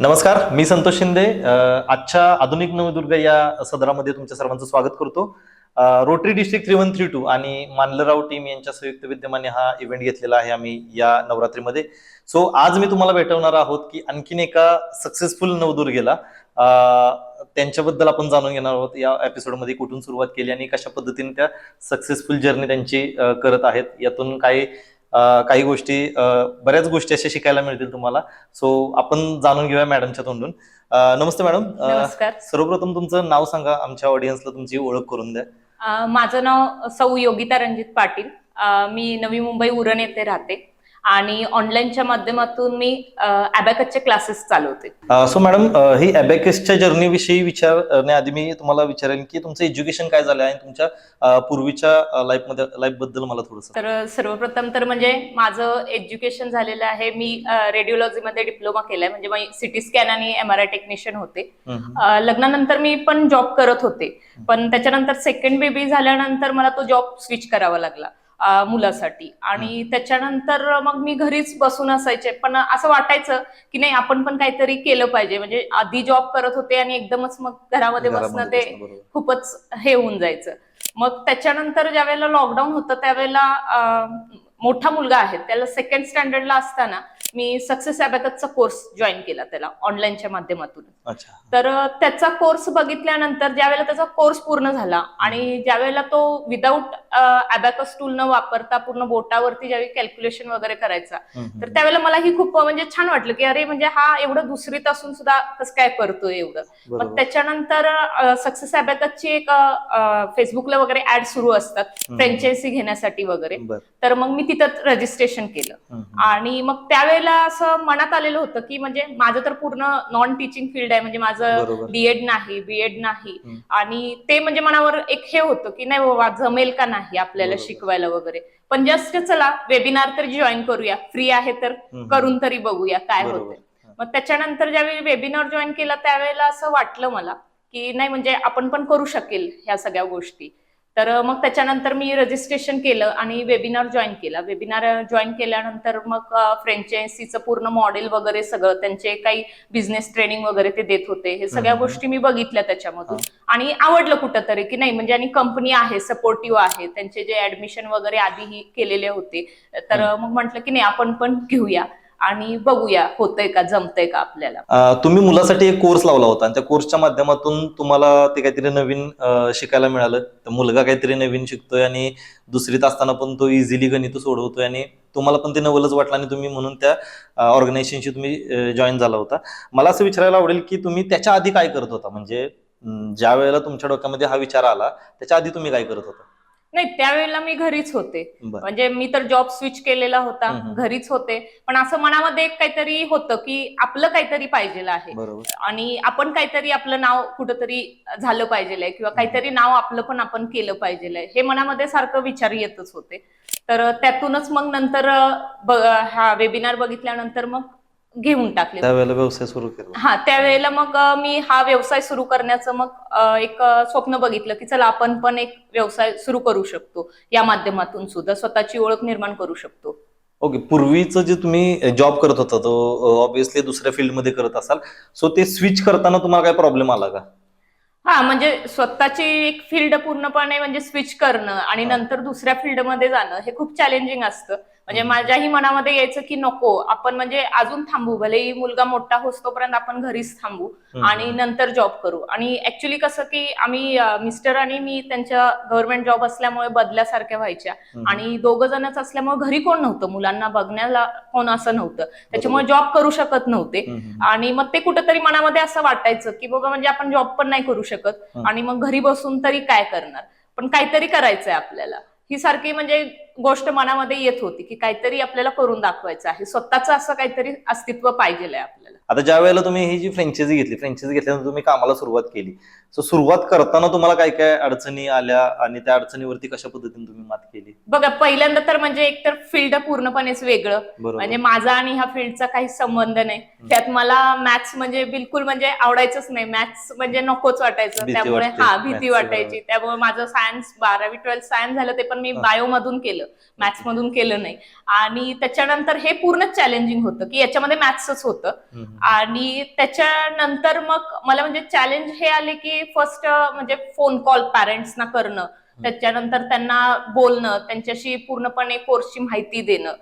नमस्कार मी संतोष शिंदे. आजच्या आधुनिक नवदुर्ग या सदरामध्ये तुमच्या सर्वांचं स्वागत करतो. Rotary district three one three two आणि मानलराव टीम यांच्या संयुक्त विद्यमाने हा इव्हेंट घेतलेला आहे आम्ही या नवरात्रीमध्ये. सो आज मी तुम्हाला भेटवणार आहोत की आणखीन एका सक्सेसफुल नवदुर्गेला त्यांच्याबद्दल आपण जाणून घेणार आहोत. या एपिसोडमध्ये कुठून सुरुवात केली आणि कशा पद्धतीने त्या सक्सेसफुल जर्नी त्यांची करत आहेत. यातून काही काही गोष्टी बऱ्याच गोष्टी अशा शिकायला मिळतील तुम्हाला. सो आपण जाणून घेऊया मॅडमच्या तोंडून. नमस्ते मॅडम. सर्वप्रथम तुमचं नाव सांगा आमच्या ऑडियन्सला तुमची ओळख करून द्या. माझं नाव सौ योगिता रणजित पाटील. मी नवी मुंबई उरण येथे राहते. आणि ऑनलाईनच्या माध्यमातून मी अबॅकसचे क्लासेस चालवते. सो मॅडम ही अबॅकसच्या जर्नी विषयी विचारण्याआधी मी तुम्हाला विचारेन की तुमचं एज्युकेशन काय झालं आणि तुमच्या पूर्वीच्या लाईफमध्ये लाईफबद्दल मला थोडस. तर सर्वप्रथम तर म्हणजे माझं एज्युकेशन झालेलं आहे. मी रेडिओलॉजीमध्ये डिप्लोमा केलाय. म्हणजे मी सिटी स्कॅन आणि एम आर आय टेक्निशियन होते. लग्नानंतर मी पण जॉब करत होते. पण त्याच्यानंतर सेकंड बेबी झाल्यानंतर मला तो जॉब स्विच करावा लागला. मुलासाठी. आणि त्याच्यानंतर मग मी घरीच बसून असायचे. पण असं वाटायचं की नाही आपण पण काहीतरी केलं पाहिजे. म्हणजे आधी जॉब करत होते आणि एकदमच मग घरामध्ये बसणं ते खूपच हे होऊन जायचं. मग त्याच्यानंतर ज्या वेळेला लॉकडाऊन होतं त्यावेळेला मोठा मुलगा आहे. त्याला सेकंड स्टँडर्डला असताना मी सक्सेस अबॅकसचा कोर्स जॉईन केला त्याला ऑनलाईनच्या माध्यमातून. अच्छा. तर त्याचा कोर्स बघितल्यानंतर ज्यावेळेला त्याचा कोर्स पूर्ण झाला आणि ज्यावेळेला तो विदाऊट अबॅकस टूल न वापरता पूर्ण बोटावरती ज्यावेळी कॅल्क्युलेशन वगैरे करायचा तर त्यावेळेला मलाही खूप म्हणजे छान वाटलं की अरे म्हणजे हा एवढं दुसरीत असून सुद्धा कसं काय करतोय एवढं. मग. त्याच्यानंतर सक्सेस अबॅकसची एक फेसबुकला वगैरे ऍड सुरू असतात हम्म. फ्रँचायझी घेण्यासाठी वगैरे. तर मग मी तिथं रजिस्ट्रेशन केलं. आणि मग त्यावेळेला असं मनात आलेलं होतं की म्हणजे माझं तर पूर्ण नॉन टीचिंग फील्ड आहे म्हणजे माझं. बीएड नाही बीएड नाही. आणि ते म्हणजे मनावर एक हे होतं की नाही बाबा जमेल का नाही आपल्याला. शिकवायला वगैरे पण जस्ट चला वेबिनार तर जॉईन करूया फ्री आहे तर. करून तरी बघूया काय. होतंय मग त्याच्यानंतर ज्यावेळी वेबिनार जॉईन केला त्यावेळेला असं वाटलं मला की नाही म्हणजे आपण पण करू शकेल ह्या सगळ्या गोष्टी तर मग त्याच्यानंतर मी रजिस्ट्रेशन केलं आणि वेबिनार जॉईन केला. वेबिनार जॉईन केल्यानंतर मग फ्रँचायसीचं पूर्ण मॉडेल वगैरे सगळं त्यांचे काही बिझनेस ट्रेनिंग वगैरे ते देत होते. हे सगळ्या. गोष्टी मी बघितल्या त्याच्यामधून. आणि आवडलं कुठंतरी की नाही म्हणजे आणि कंपनी आहे सपोर्टिव्ह आहे. त्यांचे जे ऍडमिशन वगैरे आधीही केलेले होते. तर मग म्हटलं की नाही आपण पण घेऊया. आणि बघूया होतंय का जमतंय का आपल्याला? तुम्ही मुलासाठी एक कोर्स लावला होता आणि त्या कोर्सच्या माध्यमातून तुम्हाला ते काहीतरी नवीन शिकायला मिळालं. तर मुलगा काहीतरी नवीन शिकतोय आणि दुसरीत असताना पण तो इझिली गणित सोडवतोय आणि तुम्हाला पण ते नवलच वाटलं आणि तुम्ही म्हणून त्या ऑर्गनायझेशनशी तुम्ही जॉईन झाला होता. मला असं विचारायला आवडेल की तुम्ही त्याच्या आधी काय करत होता? म्हणजे ज्या वेळेला तुमच्या डोक्यामध्ये हा विचार आला त्याच्या आधी तुम्ही काय करत होता? नाही त्यावेळेला मी घरीच होते. बरं. म्हणजे मी तर जॉब स्विच केलेला होता हम्म. घरीच होते. पण असं मनामध्ये एक काहीतरी होतं की आपलं काहीतरी पाहिजे आहे. बरोबर. आणि आपण काहीतरी आपलं नाव कुठंतरी झालं पाहिजे किंवा काहीतरी नाव आपलं पण आपण केलं पाहिजे हे मनामध्ये सारखं विचार येतच होते. तर त्यातूनच मग नंतर ब- हा वेबिनार बघितल्यानंतर मग घेऊन टाकले. त्यावेळेला व्यवसाय सुरू केला. हा त्यावेळेला मग मी हा व्यवसाय सुरू करण्याचं मग एक स्वप्न बघितलं की चला आपण पण एक व्यवसाय सुरू करू शकतो. या माध्यमातून सुद्धा स्वतःची ओळख निर्माण करू शकतो. ओके पूर्वीचं जे तुम्ही जॉब करत होता तो ऑब्विसली दुसऱ्या फील्डमध्ये करत असाल. सो ते स्विच करताना तुम्हाला काय प्रॉब्लेम आला का? हा म्हणजे स्वतःची एक फील्ड पूर्णपणे म्हणजे स्विच करणं आणि. नंतर दुसऱ्या फील्डमध्ये जाणं हे खूप चॅलेंजिंग असतं. म्हणजे माझ्याही मनामध्ये यायचं की नको आपण म्हणजे अजून थांबू भलेही मुलगा मोठा होतोपर्यंत आपण घरीच थांबू. आणि नंतर जॉब करू आणि ऍक्च्युली कसं की आम्ही मिस्टर आणि मी त्यांच्या गव्हर्नमेंट जॉब असल्यामुळे बदल्यासारख्या व्हायच्या. आणि दोघ जणच असल्यामुळे घरी कोण नव्हतं मुलांना बघण्याला कोण असं नव्हतं त्याच्यामुळे जॉब करू शकत नव्हते. आणि मग ते कुठेतरी मनामध्ये असं वाटायचं की बाबा म्हणजे आपण जॉब पण नाही करू शकत. आणि मग घरी बसून तरी काय करणार पण काहीतरी करायचंय आपल्याला ही सारखी म्हणजे गोष्ट मनामध्ये येत होती की काहीतरी आपल्याला करून दाखवायचं आहे. स्वतःचं असं काहीतरी अस्तित्व पाहिजे आपल्याला. आता ज्या वेळेला तुम्ही ही जी फ्रँचायझी घेतली फ्रँचायझी घेतल्यानंतर तुम्ही कामाला सुरुवात केली सो सुरुवात करताना तुम्हाला काय काय अडचणी आल्या आणि त्या अडचणीवरती कशा पद्धतीने तुम्ही मात केली? बघा पहिल्यांदा तर म्हणजे एकतर फील्ड पूर्णपणेच वेगळं. म्हणजे माझा आणि ह्या फील्डचा काही संबंध नाही. त्यात मला मॅथ्स म्हणजे बिलकुल म्हणजे आवडायचंच नाही. मॅथ्स म्हणजे नकोच वाटायचं. त्यामुळे हा भीती वाटायची. त्यामुळे माझं सायन्स बारावी ट्वेल्थ सायन्स झालं ते पण मी हा. बायो मधून केलं. मॅथ्स मधून केलं नाही. आणि त्याच्यानंतर हे पूर्णच चॅलेंजिंग होतं की याच्यामध्ये मॅथ्सच होतं. आणि त्याच्यानंतर मग मला म्हणजे चॅलेंज हे आले की फर्स्ट म्हणजे फोन कॉल पॅरेंट्सना करणं त्याच्यानंतर त्यांना बोलणं त्यांच्याशी पूर्णपणे कोर्सची माहिती देणं.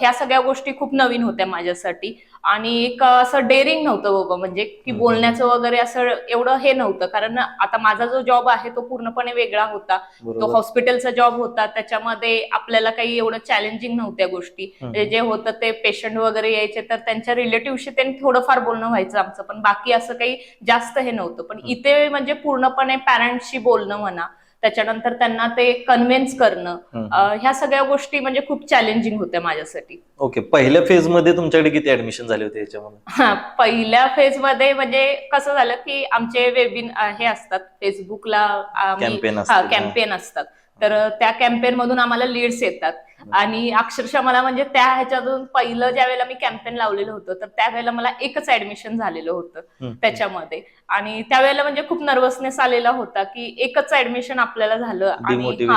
ह्या सगळ्या गोष्टी खूप नवीन होत्या माझ्यासाठी. आणि एक असं डेअरिंग नव्हतं बाबा म्हणजे की. बोलण्याचं वगैरे असं एवढं हे नव्हतं. कारण आता माझा जो जॉब आहे तो पूर्णपणे वेगळा होता. तो हॉस्पिटलचा जॉब होता. त्याच्यामध्ये आपल्याला काही एवढं चॅलेंजिंग नव्हत्या गोष्टी. म्हणजे जे होतं ते पेशंट वगैरे यायचे तर त्यांच्या रिलेटिव्हशी त्यांनी थोडंफार बोलणं व्हायचं आमचं. पण बाकी असं काही जास्त हे नव्हतं. पण. इथे म्हणजे पूर्णपणे पॅरेंट्सशी बोलणं म्हणा त्याच्यानंतर त्यांना ते कन्व्हिन्स करणं ह्या सगळ्या गोष्टी म्हणजे खूप चॅलेंजिंग होत्या माझ्यासाठी. ओके पहिल्या फेजमध्ये तुमच्याकडे किती ऍडमिशन झाले होते याच्यामध्ये? हा, पहिल्या फेजमध्ये म्हणजे कसं झालं की आमचे वेबिन हे असतात फेसबुकला. कॅम्पेन असतात. तर त्या कॅम्पेन मधून आम्हाला लीड्स येतात. आणि अक्षरशः मला म्हणजे त्या ह्याच्यातून पहिलं ज्या वेळेला मी कॅम्पेन लावलेलं होतं तर त्यावेळेला मला एकच ऍडमिशन झालेलं होतं. त्याच्यामध्ये. आणि त्यावेळेला म्हणजे खूप नर्वसनेस आलेला होता की एकच ऍडमिशन आपल्याला झालं आणि हा,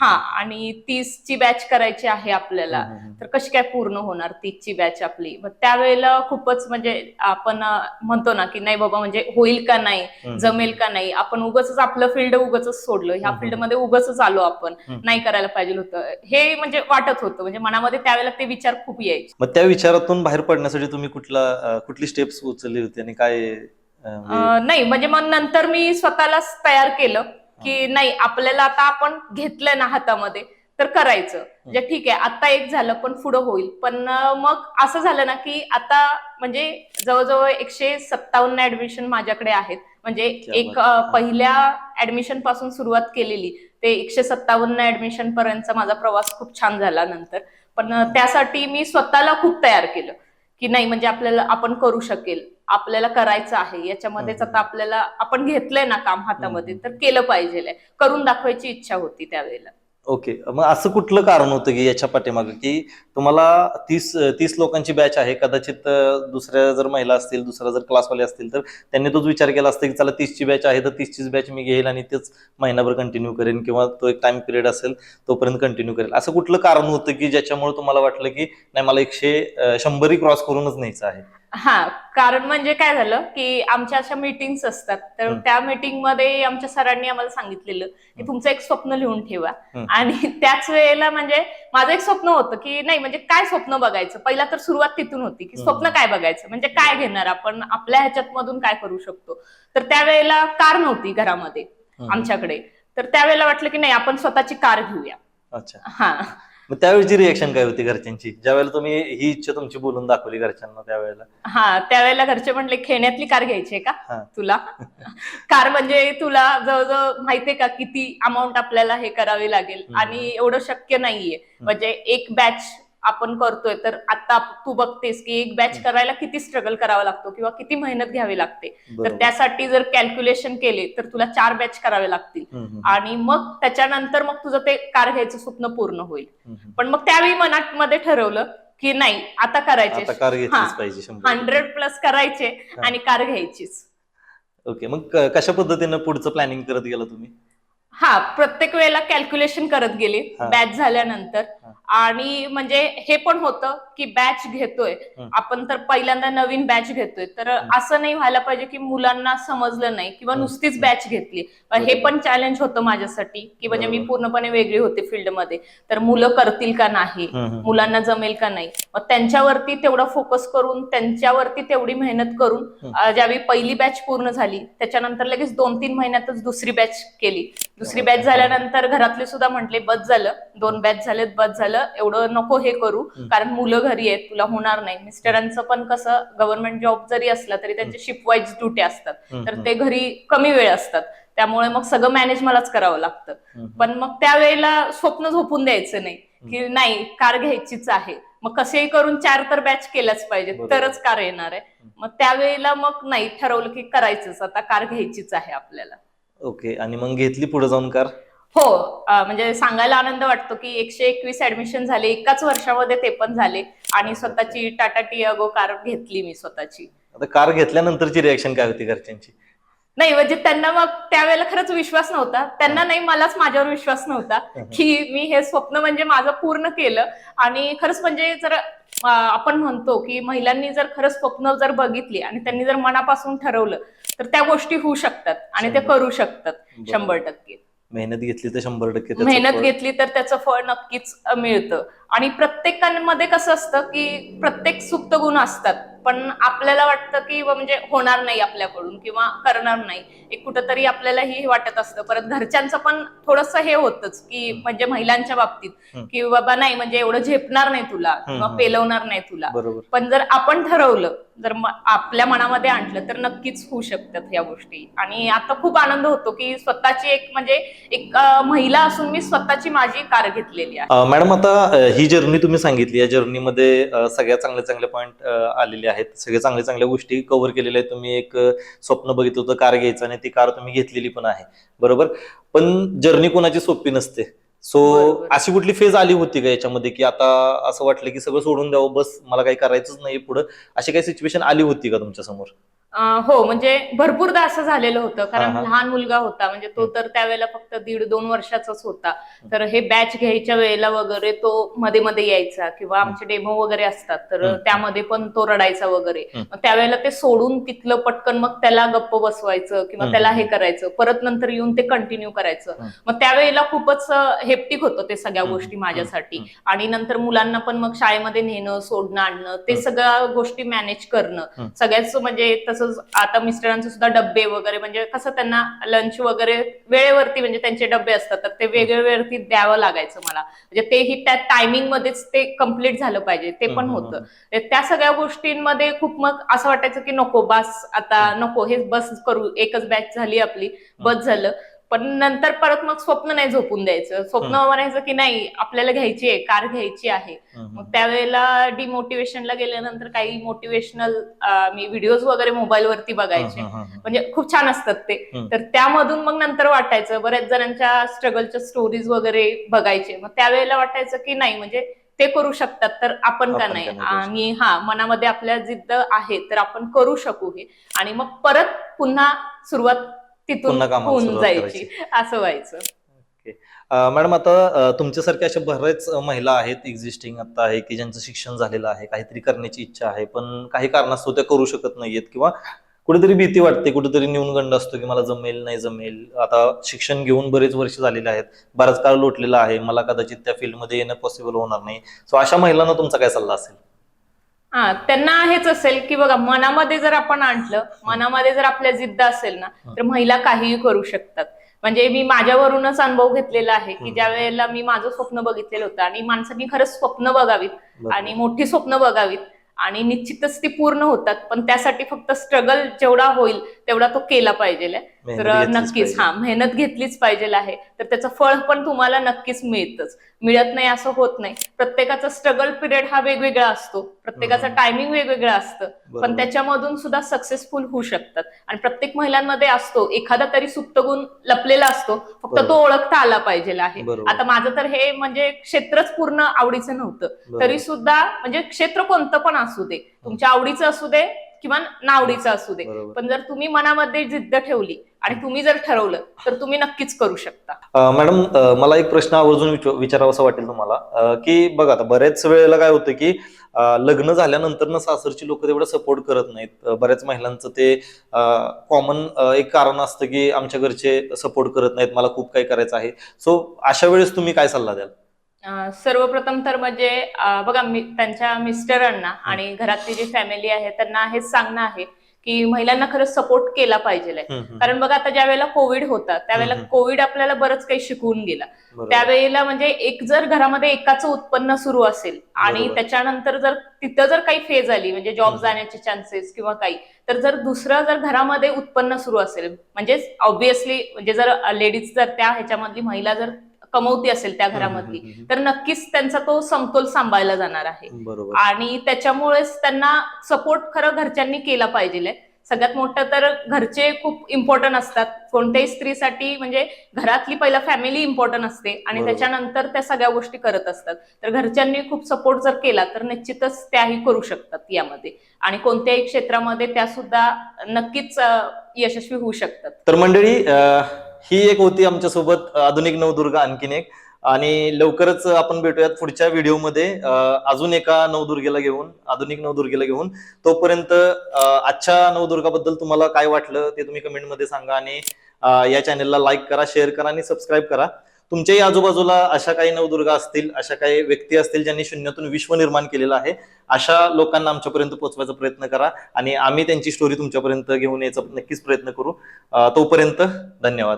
हा आणि तीस ची बॅच करायची आहे आपल्याला तर कशी काय पूर्ण होणार तीसची बॅच आपली? मग त्यावेळेला खूपच म्हणजे आपण म्हणतो ना की नाही बाबा म्हणजे होईल का नाही. जमेल का नाही आपण उगच आपलं फील्ड उगच सोडलं. ह्या. फील्डमध्ये उगच आलो आपण. हम्म. नाही करायला पाहिजे होतं. हे म्हणजे वाटत होतं. म्हणजे मनामध्ये त्यावेळेला ते विचार खूप यायचे. मग त्या विचारातून बाहेर पडण्यासाठी तुम्ही कुठला कुठली स्टेप्स उचलली होती आणि काय नाही. म्हणजे मग नंतर मी स्वतःलाच तयार केलं की नाही आपल्याला आता आपण घेतलंय ना हातामध्ये तर करायचं. म्हणजे ठीक आहे आता एक झालं पण पुढं होईल. पण मग असं झालं ना की आता म्हणजे जवळजवळ एकशे सत्तावन्न ऍडमिशन माझ्याकडे आहेत. म्हणजे एक पहिल्या ऍडमिशनपासून सुरुवात केलेली. ते एकशे सत्तावन्न ऍडमिशन पर्यंतचा माझा प्रवास खूप छान झाला नंतर पण त्यासाठी मी स्वतःला खूप तयार केलं की नाही म्हणजे आपल्याला आपण करू शकेल आपल्याला करायचं आहे याच्यामध्येच. आता आपल्याला आपण घेतलंय ना काम हातामध्ये. तर केलं पाहिजे करून दाखवायची इच्छा होती त्यावेळेला ओके. मग असं कुठलं कारण होतं की याच्या पाठीमागं की तुम्हाला तीस तीस लोकांची बॅच आहे कदाचित अं, दुसऱ्या जर महिला असतील दुसऱ्या जर क्लासवाले असतील तर त्यांनी तोच विचार केला असता की चला तीसची बॅच आहे तर तीसचीच बॅच मी घेईल आणि तेच महिनाभर कंटिन्यू करेन किंवा तो एक टाइम पिरियड असेल तोपर्यंत कंटिन्यू करेल. असं कुठलं कारण होतं की ज्याच्यामुळे तुम्हाला वाटलं की नाही मला एकशे अं, शंभरही क्रॉस करूनच न्यायचं आहे? हा कारण म्हणजे काय झालं की आमच्या अशा मीटिंग्स असतात. तर. त्या मीटिंगमध्ये आमच्या सरांनी आम्हाला सांगितलेलं की तुमचं एक स्वप्न लिहून ठेवा. आणि त्याच वेळेला म्हणजे माझं एक स्वप्न होतं की नाही म्हणजे काय स्वप्न बघायचं? पहिला तर सुरुवात तिथून होती की स्वप्न. काय बघायचं? म्हणजे काय घेणार आपण? आपल्या ह्याच्यात मधून काय करू शकतो? तर त्यावेळेला कार नव्हती घरामध्ये. आमच्याकडे. तर त्यावेळेला वाटलं की नाही आपण स्वतःची कार घेऊया. हा. मग त्यावेळेची रिएक्शन काय होती घरच्यांची? ज्यावेळेला तुम्ही ही इच्छा तुमची बोलून दाखवली घरच्यांना त्यावेळेला? हा त्यावेळेला घरचे म्हटले खेळण्यातली कार घ्यायची आहे. का तुला? कार म्हणजे तुला जवळजवळ माहितीये का किती अमाऊंट आपल्याला हे करावी लागेल. आणि एवढं शक्य नाहीये. म्हणजे एक बॅच आपण करतोय तर आता तू बघतेस की एक बॅच. करायला किती स्ट्रगल करावा लागतो किंवा किती मेहनत घ्यावी लागते तर. त्यासाठी जर कॅल्क्युलेशन केले तर तुला चार बॅच करावे लागतील आणि मग त्याच्यानंतर मग तुझं ते कार घ्यायचं स्वप्न पूर्ण होईल. पण मग त्यावेळी मनात मध्ये ठरवलं की नाही आता करायचे हंड्रेड प्लस करायचे. आणि कार घ्यायचीच ओके मग कशा पद्धतीनं पुढचं प्लॅनिंग करत गेला तुम्ही हा प्रत्येक वेळेला कॅल्क्युलेशन करत गेली. बॅच झाल्यानंतर. आणि म्हणजे हे पण होतं की बॅच घेतोय. आपण तर पहिल्यांदा नवीन बॅच घेतोय तर. असं नाही व्हायला पाहिजे की मुलांना समजलं नाही किंवा. नुसतीच बॅच घेतली हे. पण चॅलेंज होतं माझ्यासाठी की म्हणजे मी. पूर्णपणे वेगळी होते फील्डमध्ये तर मुलं करतील का नाही. मुलांना जमेल का नाही मग त्यांच्यावरती तेवढा फोकस करून त्यांच्यावरती तेवढी मेहनत करून ज्यावेळी पहिली बॅच पूर्ण झाली त्याच्यानंतर लगेच दोन तीन महिन्यातच दुसरी बॅच केली दुसरी बॅच झाल्यानंतर घरातले सुद्धा म्हटले बस झालं दोन बॅच झालेत बस झालं एवढं नको हे करू. कारण मुलं घरी आहेत तुला होणार नाही. मिस्टरांचं पण कसं गव्हर्नमेंट जॉब जरी असला तरी त्यांचे शिफ्ट वाईज ड्युटी असतात. तर ते घरी कमी वेळ असतात. त्यामुळे मग सगळं मॅनेज मलाच करावं लागतं. पण मग त्यावेळेला स्वप्न झोपून द्यायचं नाही की नाही कार घ्यायचीच आहे. मग कसेही करून चार तर बॅच केल्याच पाहिजे. तरच कार येणार आहे. मग त्यावेळेला मग नाही ठरवलं की करायचंच आता कार घ्यायचीच आहे आपल्याला. ओके आणि मग घेतली पुढे जाऊन कार? हो म्हणजे सांगायला आनंद वाटतो की एकशे एकवीस ऍडमिशन झाले एकाच वर्षामध्ये ते पण झाले आणि स्वतःची टाटा टियागो कार घेतली मी स्वतःची. आता कार घेतल्यानंतरची रिएक्शन काय होती घरच्यांची? नाही म्हणजे त्यांना मग त्यावेळेला खरंच विश्वास नव्हता. त्यांना नाही मलाच माझ्यावर विश्वास नव्हता की मी हे स्वप्न म्हणजे माझं पूर्ण केलं. आणि खरंच म्हणजे जर आपण म्हणतो की महिलांनी जर खरंच स्वप्न जर बघितली आणि त्यांनी जर मनापासून ठरवलं तर त्या गोष्टी होऊ शकतात आणि ते. करू शकतात. शंभर टक्के. मेहनत घेतली तर शंभर टक्के त्याचं मेहनत फळ- घेतली तर त्याचं फळ नक्कीच मिळतं. आणि प्रत्येकामध्ये कसं असतं की प्रत्येक सुप्त गुण असतात. पण आपल्याला वाटतं की म्हणजे होणार नाही आपल्याकडून किंवा करणार नाही. एक कुठंतरी आपल्यालाही हे वाटत असतं. परत घरच्यांचं पण थोडस हे होतच की म्हणजे महिलांच्या बाबतीत. की बाबा नाही म्हणजे एवढं झेपणार नाही तुला किंवा. पेलवणार नाही तुला. पण जर आपण ठरवलं जर आपल्या मनामध्ये आणलं तर नक्कीच होऊ शकतात या गोष्टी. आणि आता खूप आनंद होतो की स्वतःची एक म्हणजे एक महिला असून मी स्वतःची माझी कार घेतलेली आहे. मॅडम आता ही जर्नी तुम्ही सांगितली. या जर्नीमध्ये सगळ्या चांगल्या चांगल्या पॉईंट आलेले आहेत. सगळ्या चांगल्या चांगल्या गोष्टी कव्हर केलेल्या आहेत. तुम्ही एक स्वप्न बघितलं होतं कार घ्यायचं आणि ती कार तुम्ही घेतलेली पण आहे. बरोबर? पण जर्नी कोणाची सोपी नसते. सो. अशी कुठली फेज आली होती का याच्यामध्ये की आता असं वाटलं की सगळं सोडून द्यावं? बस मला काही करायचंच नाही पुढं. अशी काही सिच्युएशन आली होती का तुमच्यासमोर हो म्हणजे भरपूरदा असं झालेलं होतं कारण हा, हा. लहान मुलगा होता म्हणजे तो तर त्यावेळेला फक्त दीड दोन वर्षाचाच होता तर हे बॅच घ्यायच्या वेळेला वगैरे तो मध्ये मध्ये यायचा किंवा आमचे डेमो वगैरे असतात तर. त्यामध्ये पण तो रडायचा वगैरे. मग त्यावेळेला ते सोडून तिथलं पटकन मग त्याला गप्प बसवायचं किंवा. त्याला हे करायचं परत नंतर येऊन ते कंटिन्यू करायचं. मग त्यावेळेला खूपच हेप्टिक होतं ते सगळ्या. गोष्टी माझ्यासाठी. आणि नंतर मुलांना पण मग शाळेमध्ये नेणं सोडणं आणणं ते. सगळ्या गोष्टी मॅनेज करणं. सगळ्याच म्हणजे तसंच आता मिस्टरांचे सुद्धा डब्बे वगैरे म्हणजे कसं त्यांना लंच वगैरे वेळेवरती म्हणजे त्यांचे डब्बे असतात तर ते वेगळे वेळेवरती द्यावं लागायचं मला. म्हणजे तेही त्या टायमिंग मध्येच ते कंप्लीट झालं पाहिजे ते पण होतं. तर त्या सगळ्या गोष्टींमध्ये खूप मग असं वाटायचं की नको बस आता नको हे बस करू एकच बॅच झाली आपली बस झालं. पण नंतर परत मग स्वप्न नाही झोपून द्यायचं स्वप्न. म्हणायचं की नाही आपल्याला घ्यायची आहे कार घ्यायची आहे. मग त्यावेळेला डिमोटिवेशनला गेल्यानंतर काही मोटिवेशनल मी व्हिडिओज वगैरे मोबाईल वरती बघायचे. म्हणजे खूप छान असतात ते. तर त्यामधून मग नंतर वाटायचं बऱ्याच जणांच्या स्ट्रगलच्या स्टोरीज वगैरे बघायचे मग त्यावेळेला वाटायचं की नाही म्हणजे ते करू शकतात तर आपण का नाही आणि हा मनामध्ये आपल्या जिद्द आहे तर आपण करू शकू हे आणि मग परत पुन्हा सुरुवात तिथून होऊन जायची. असं व्हायचं. मॅडम आता तुमच्यासारख्या अशा बऱ्याच महिला आहेत एक्झिस्टिंग आता आहे की ज्यांचं शिक्षण झालेलं आहे काहीतरी करण्याची इच्छा आहे पण काही कारणास्तव त्या करू शकत नाहीयेत किंवा कुठेतरी भीती वाटते कुठेतरी न्यूनगंड असतो की मला जमेल नाही जमेल. आता शिक्षण घेऊन बरेच वर्ष झालेले आहेत. बराच काळ लोटलेला आहे. मला कदाचित त्या फील्डमध्ये येणं पॉसिबल होणार नाही. सो अशा महिलांना तुमचा काय सल्ला असेल? हा त्यांना हेच असेल की बघा मनामध्ये जर आपण आणलं मनामध्ये जर आपल्या जिद्द असेल ना तर महिला काहीही करू शकतात म्हणजे मी माझ्यावरूनच अनुभव घेतलेला आहे की. ज्या वेळेला मी माझं स्वप्न बघितलेलं होतं आणि माणसांनी खरंच स्वप्न बघावीत. आणि मोठी स्वप्न बघावीत आणि निश्चितच ती पूर्ण होतात पण त्यासाठी फक्त स्ट्रगल जेवढा होईल तेवढा तो केला पाहिजे तर नक्कीच. हा मेहनत घेतलीच पाहिजे आहे. तर त्याचं फळ पण तुम्हाला नक्कीच मिळतच. मिळत नाही असं होत नाही. प्रत्येकाचा स्ट्रगल पिरियड हा वेगवेगळा असतो. प्रत्येकाचं. टायमिंग वेगवेगळं असतं. पण त्याच्यामधून सुद्धा सक्सेसफुल होऊ शकतात. आणि प्रत्येक महिलांमध्ये असतो. एखादा तरी सुप्त गुण लपलेला असतो. फक्त. तो ओळखता आला पाहिजे आहे. आता माझं तर हे म्हणजे क्षेत्रच पूर्ण आवडीचं नव्हतं. तरी सुद्धा म्हणजे क्षेत्र कोणतं पण असू दे. तुमच्या आवडीचं असू दे किंवा नावडीचं असू दे. बरोबर. पण जर तुम्ही मनामध्ये जिद्द ठेवली आणि तुम्ही जर ठरवलं तर तुम्ही नक्कीच करू शकता. अ, मॅडम अ, मला एक प्रश्न आवर्जून विच- विचारावासा वाटेल तुम्हाला. अ, की बघा आता बऱ्याच वेळेला काय होतं की अ, लग्न झाल्यानंतर ना सासरची लोक तेवढं सपोर्ट करत नाहीत. अ, बऱ्याच महिलांचं ते कॉमन एक कारण असतं की आमच्या घरचे सपोर्ट करत नाहीत. मला खूप काही करायचं आहे. सो अशा वेळेस तुम्ही काय सल्ला द्याल? सर्वप्रथम तर म्हणजे बघा मी त्यांच्या मिस्टरांना आणि घरातली जी फॅमिली आहे त्यांना हेच सांगणं आहे की महिलांना खरंच सपोर्ट केला पाहिजे. कारण बघा आता ज्या वेळेला कोविड होता त्यावेळेला. कोविड आपल्याला बरंच काही शिकवून गेला. त्यावेळेला म्हणजे एक जर घरामध्ये एकाचं उत्पन्न सुरू असेल आणि. त्याच्यानंतर जर तिथं जर काही फेज आली म्हणजे जॉब. जाण्याचे चान्सेस किंवा काही तर जर दुसरं जर घरामध्ये उत्पन्न सुरू असेल म्हणजे ऑब्विसली म्हणजे जर लेडीज जर त्या ह्याच्यामधली महिला जर कमवती असेल त्या घरामधली तर नक्कीच त्यांचा तो समतोल सांभाळला जाणार आहे. आणि त्याच्यामुळेच त्यांना सपोर्ट खरं घरच्यांनी केला पाहिजे सगळ्यात मोठं तर घरचे खूप इम्पॉर्टंट असतात. कोणत्याही स्त्रीसाठी म्हणजे घरातली पहिला फॅमिली इम्पॉर्टंट असते आणि. त्याच्यानंतर त्या सगळ्या गोष्टी करत असतात. तर घरच्यांनी खूप सपोर्ट जर केला तर निश्चितच त्याही करू शकतात यामध्ये. आणि कोणत्याही क्षेत्रामध्ये त्या सुद्धा नक्कीच यशस्वी होऊ शकतात. तर मंडळी ही एक होती आमच्यासोबत आधुनिक नवदुर्गा आणखीन एक. आणि लवकरच आपण भेटूयात पुढच्या व्हिडिओमध्ये. अजून एका नवदुर्गेला घेऊन आधुनिक नवदुर्गेला घेऊन. तोपर्यंत आजच्या नवदुर्गाबद्दल तुम्हाला काय वाटलं ते तुम्ही कमेंटमध्ये सांगा आणि या चॅनलला लाईक करा शेअर करा आणि सबस्क्राईब करा. तुमच्याही आजूबाजूला अशा काही नवदुर्गा असतील अशा काही व्यक्ती असतील ज्यांनी शून्यातून विश्व निर्माण केलेलं आहे अशा लोकांना आमच्यापर्यंत पोहोचवायचा प्रयत्न करा आणि आम्ही त्यांची स्टोरी तुमच्यापर्यंत घेऊन यायचा नक्कीच प्रयत्न करू. तोपर्यंत धन्यवाद.